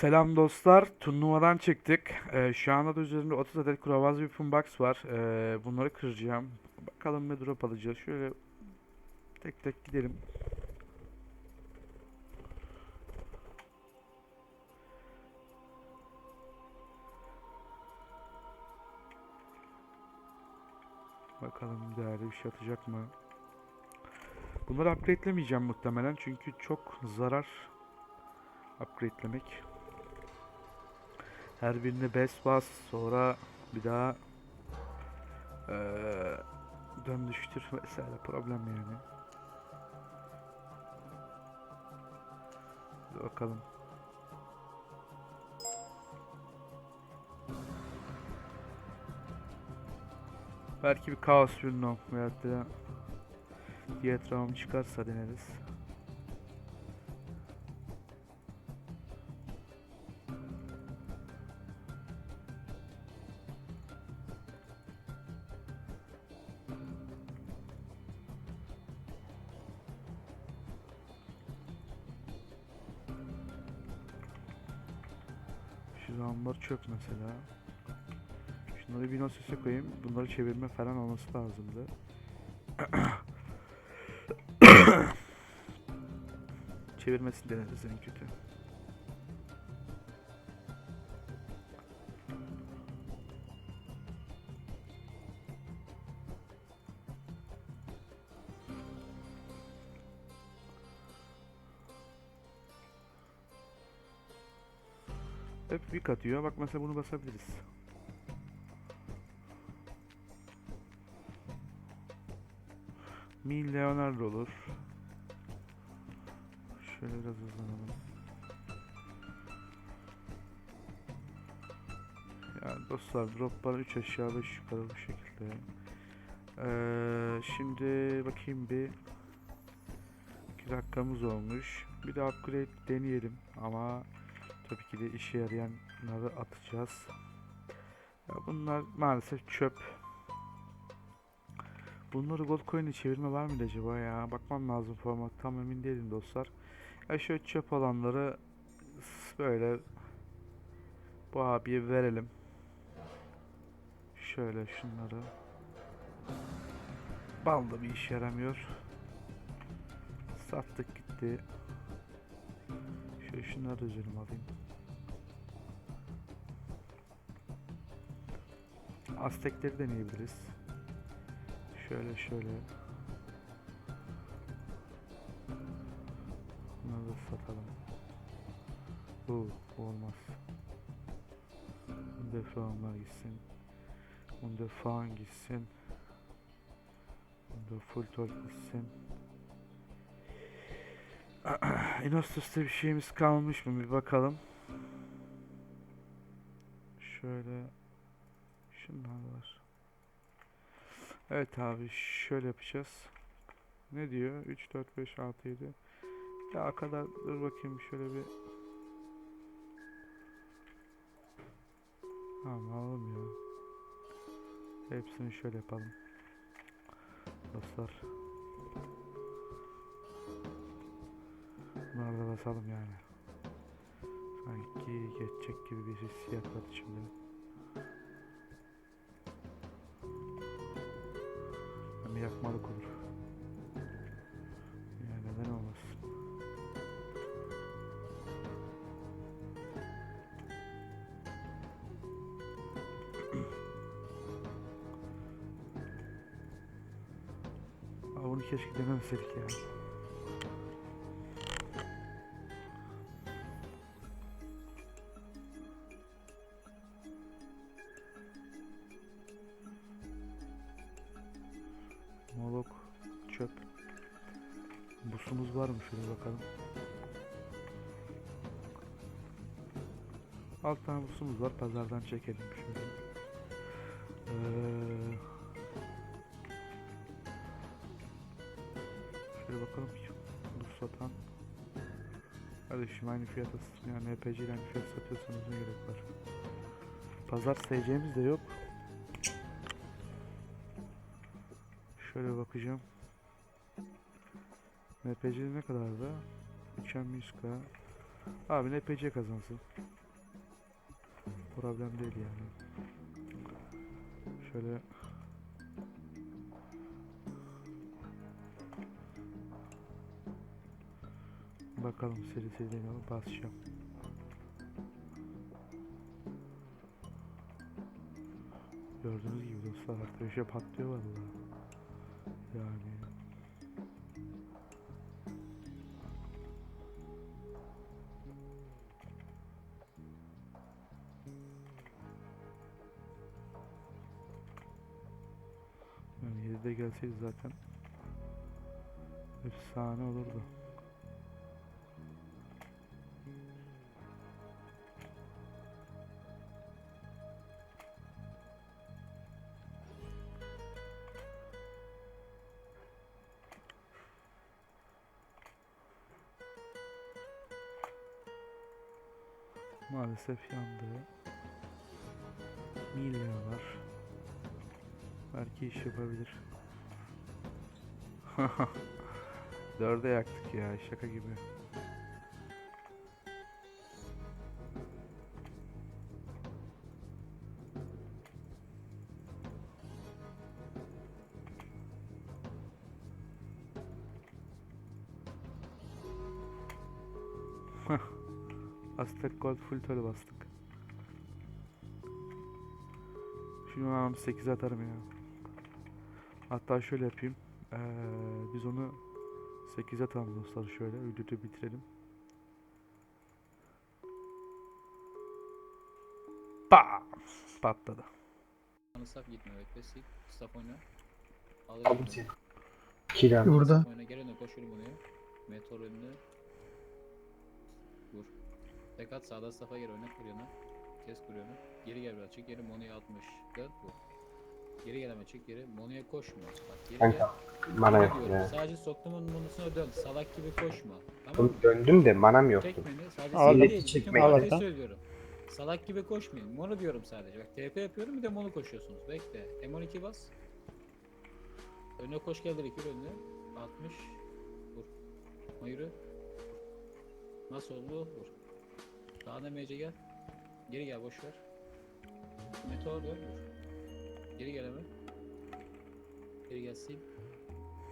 Selam dostlar. Turnuvadan çıktık. Ee, şu anda da üzerinde 30 adet kravaz bir box var. Ee, bunları kıracağım. Bakalım ne drop alacağız. Şöyle tek tek gidelim. Bakalım değerli bir şey atacak mı? Bunları upgrade'lemeyeceğim muhtemelen çünkü çok zarar upgrade'lemek. Her birine best bas sonra bir daha eee dön düştür vesaire problem yani. Hadi bakalım. Belki bir kaos no veyahut da round çıkarsa deneriz. Şu zambar çöp mesela. Şunları bir sese koyayım. Bunları çevirme falan olması lazımdı. Çevirmesini deneriz en kötü. Hep bir atıyor. Bak mesela bunu basabiliriz. Mil Leonardo olur. Şöyle biraz hızlanalım. Yani dostlar drop var 3 aşağı 5 yukarı bu şekilde. Ee, şimdi bakayım bir 2 dakikamız olmuş. Bir de upgrade deneyelim ama tabii ki de işe yarayanları atacağız. Bunlar maalesef çöp. Bunları gold coin'e çevirme var mıydı acaba ya? Bakmam lazım format. Tam emin değilim dostlar. Ya şöyle çöp olanları böyle bu abiye verelim. Şöyle şunları. Bal da bir işe yaramıyor. Sattık gitti. Şöyle şunları üzerime alayım. Aztekleri deneyebiliriz. Şöyle şöyle. Bunları da satalım. Bu olmaz. Bunda faanlar gitsin. Bunda faan gitsin. Bunda full talk gitsin. Inostus'ta bir şeyimiz kalmış mı bir bakalım. Şöyle şunlar var. Evet abi şöyle yapacağız. Ne diyor? 3 4 5 6 7. Ya kadar dur bakayım şöyle bir Tamam ya. Hepsini şöyle yapalım. Dostlar. Bunları da basalım yani. Sanki geçecek gibi bir hissiyat var içimde. Hem yakmalık olur. Yani neden olmasın. Aa, bunu keşke denemeseydik ya. Molok çöp. Busumuz var mı şöyle bakalım. Alt tane busumuz var. Pazardan çekelim şöyle. Ee, şöyle bakalım. Bus satan. Kardeşim aynı fiyata yani EPC ile aynı fiyat satıyorsanız ne gerek var? Pazar seveceğimiz de yok. Şöyle bakacağım. MPC ne kadar da? 3M 100K. Abi ne PC kazansın. Problem değil yani. Şöyle Bakalım seri seri basacağım. Gördüğünüz gibi dostlar arkadaşa patlıyor vallahi. Gelseydi zaten efsane olurdu. Maalesef yandı. Mille var. Belki iş yapabilir. Dörde yaktık ya şaka gibi. Aztek Gold full tölü bastık. Şimdi ben 8 atarım ya. Hatta şöyle yapayım. Ee, biz onu 8 atalım dostlar şöyle. Videoyu bitirelim. Bam! Patladı. Staff gitme bekle. Staff oyna. Al Aldım seni. Abi. Burada. Oyna gel önüne koş bunu. Meteor önüne. Vur. Tek at sağda staff'a gel oyna kur yana. Kes kur yana. Geri gel biraz çık geri Mono'ya 60. Dön vur. Geri gel ama çık geri. Mono'ya koşma. Bak geri gel. Mana yok diyorum, ya. Sadece soktum onun monusuna dön. Salak gibi koşma. Tamam mı? Oğlum Döndüm de manam yoktu. Çek beni. Sadece Al, seni değil. çek Bütün Al, söylüyorum. Salak gibi koşmayın. Mono diyorum sadece. Bak TP yapıyorum bir de mono koşuyorsunuz. Bekle. M12 bas. Önüne koş gel direkt yürü önüne. 60. Vur. Ama yürü. Nasıl oldu? Vur. Sağına MC gel. Geri gel boş ver. Meteor dön vur. Geri gel hemen. Geri gel sil.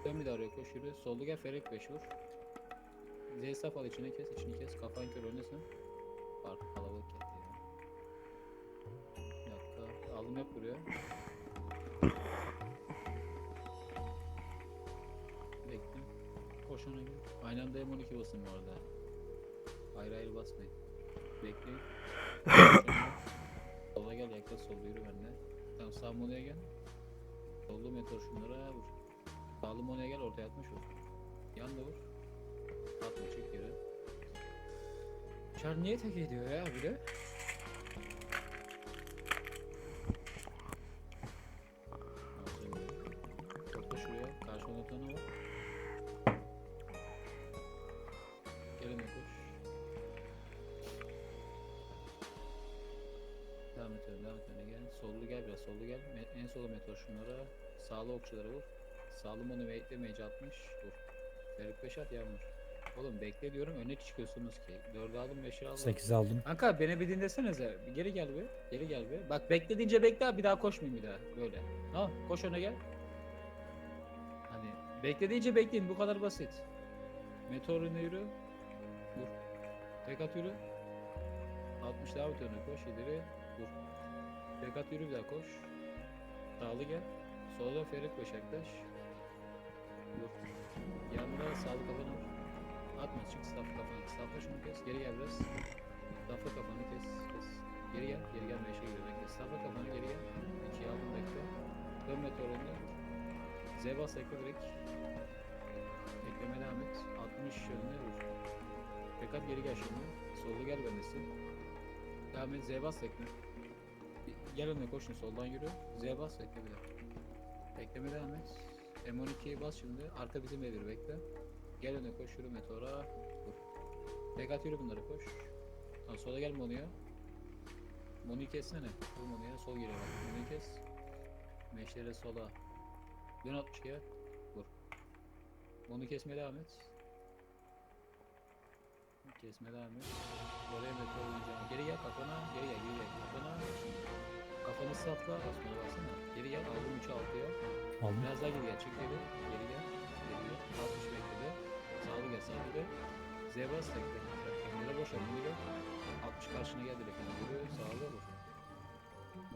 Dön bir daha oraya koş yürü. Soldu gel Ferek 5 vur. Z-Staff al içine kes, içini kes. Kafan kör önüne Fark kalabalık geldi ya. Bir dakika. Aldım hep buraya. Bekle. Koş ona gir. Aynı anda M12 basın bu arada. Ayrı ayrı basmayın. Bekleyin. Sola gel yaklaş solda yürü benimle. Tamam sağ monoya gel. Solda meteor şunlara vur. Sağlı monoya gel ortaya atmış vur. Yan da vur. Atma çek geri. Çar niye tek ediyor ya bir de? Sollu gel en solu meteor şunlara. Sağlı okçulara vur. Sağlı onu bekle, mage 60. Vur. Ferik 5 at yağmur. Oğlum bekle diyorum öne çıkıyorsunuz ki. 4'ü aldım 5'i aldım. 8 aldım. Kanka beni bir dinlesenize. Bir geri gel bir. Geri gel bir. Bak bekle deyince bekle abi, bir daha koşmayayım bir daha. Böyle. Tamam koş öne gel. Hani bekle deyince bekleyin bu kadar basit. Meteor önüne yürü. Vur. Tek at yürü. 60 daha öte öne koş ileri. Vur. Tek at yürü bir daha koş. Sağlı gel. Solda Ferit Beş yaklaş. Vur. Yanında sağlı kafanı vur. Atma çık stop kafanı. Stopla şunu kes. Geri gel biraz. Stopla kafanı kes. Kes. Geri gel. Geri gel. Meşe gidiyor. Bekle. Stopla kafanı geri gel. İkiye aldım bekle. Dön meteorunu. Zebas ekle direkt. Ekleme devam et. 60 yönüne vur. Fakat geri gel şimdi. Solda gel bendesin. Devam et. Zebas ekle. Gel önüne koş şimdi soldan yürü. Zebas ekle bir daha. Bekleme devam et. M12'yi bas şimdi. Arka bizim evir bekle. Gel öne koş yürü meteora. Vur. Tek at yürü bunları koş. Tamam sola gel Monu'ya. Monu'yu kessene. Vur Monu'ya sol geliyor bak. Monu'yu kes. Meşlere sola. Dön 62'ye. Vur. Monu'yu kesmeye devam et. Kesme devam et. Oraya meteor oynayacağım. Geri gel kafana. Geri gel geri gel. Kafana. Kafanı safla. Basmana baksana. Geri gel. Aldım 3'ü 6'ya. Aldım. Biraz daha geri gel. Çık geri. Geri gel. Geri gel. 60 bekledi. Sağlı gel. Sağlı gel. Z bas tekle. Kendine boş. Bunu gel. 60 karşına gel direkt. Yürü. Sağlı vur.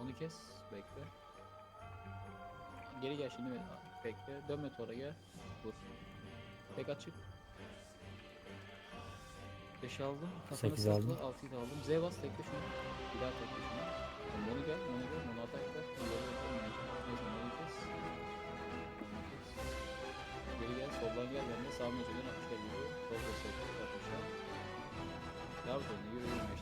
Onu kes. Bekle. Geri gel şimdi. Bekle. Dön meteora gel. Vur. Tek açık. 5 aldım. Kafana Sekiz sakla, aldım. 6'yı da aldım. Z bas tekle şunu. Bir daha tekle şunu. Onu gel, onu gel, onu atak ver. Onu gel, onu kes. Geri gel, soldan gel benimle. Sağ meceden 60 gel yürü. Sol da sektir, 60 al. Devam et onu, yürü, yürü.